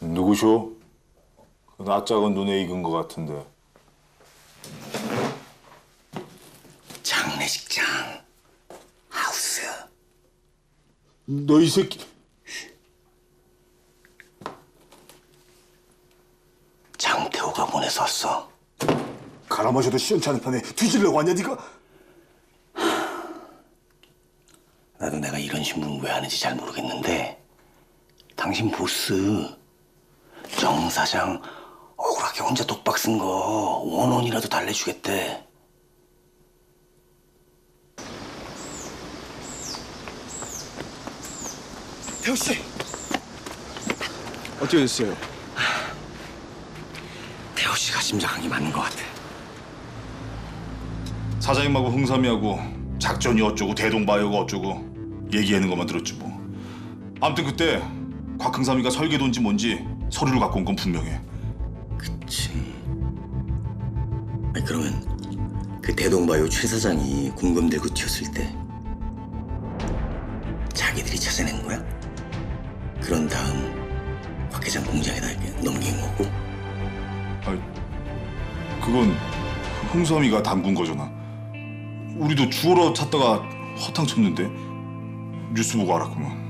누구쇼? 그 낯작은 눈에 익은 것 같은데. 장례식장 하우스 너 이 새끼. 장태호가 보내서 왔어. 가라 마셔도 시원찮은 판에 뒤질려고 왔냐 네가? 나도 내가 이런 신문 왜 하는지 잘 모르겠는데 당신 보스 정 사장 억울하게 혼자 독박 쓴 거 원원이라도 달래주겠대. 태호 씨 어떻게 됐어요? 태호 씨가 심장한 게 맞는 것 같아. 사장님하고 흥삼이하고 작전이 어쩌고 대동바이오가 어쩌고 얘기하는 것만 들었지 뭐. 아무튼 그때 곽흥삼이가 설계도인지 뭔지 서류를 갖고 온 건 분명해. 그치. 아니, 그러면 그 대동바이오 최 사장이 공금 들고 튀었을 때 자기들이 찾아낸 거야? 그런 다음 박 회장 공장에다 이렇게 넘긴 거고? 아니, 그건 흥삼이가 담근 거잖아. 우리도 주워러 찾다가 허탕 쳤는데 뉴스 보고 알았구만.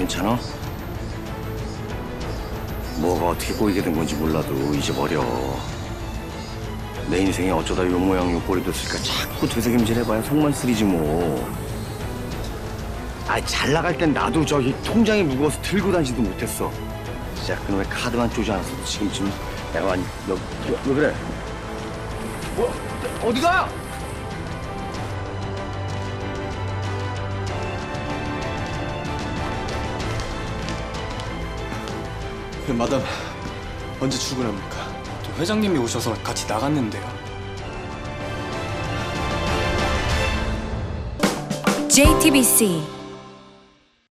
괜찮아? 뭐가 어떻게 꼬이게 된 건지 몰라도 잊어버려. 내 인생에 어쩌다 요 모양 요 꼴이 됐을까 자꾸 되새김질 해봐야 속만 쓰리지 뭐. 아, 잘 나갈 땐 나도 저기 통장에 무거워서 들고 다니지도 못했어. 진짜 그놈의 카드만 쪼지 않았어도 지금쯤 내가 완, 너, 너, 왜 그래? 뭐, 어디 가? 네, 마담 언제 출근합니까? 저 회장님이 오셔서 같이 나갔는데요. JTBC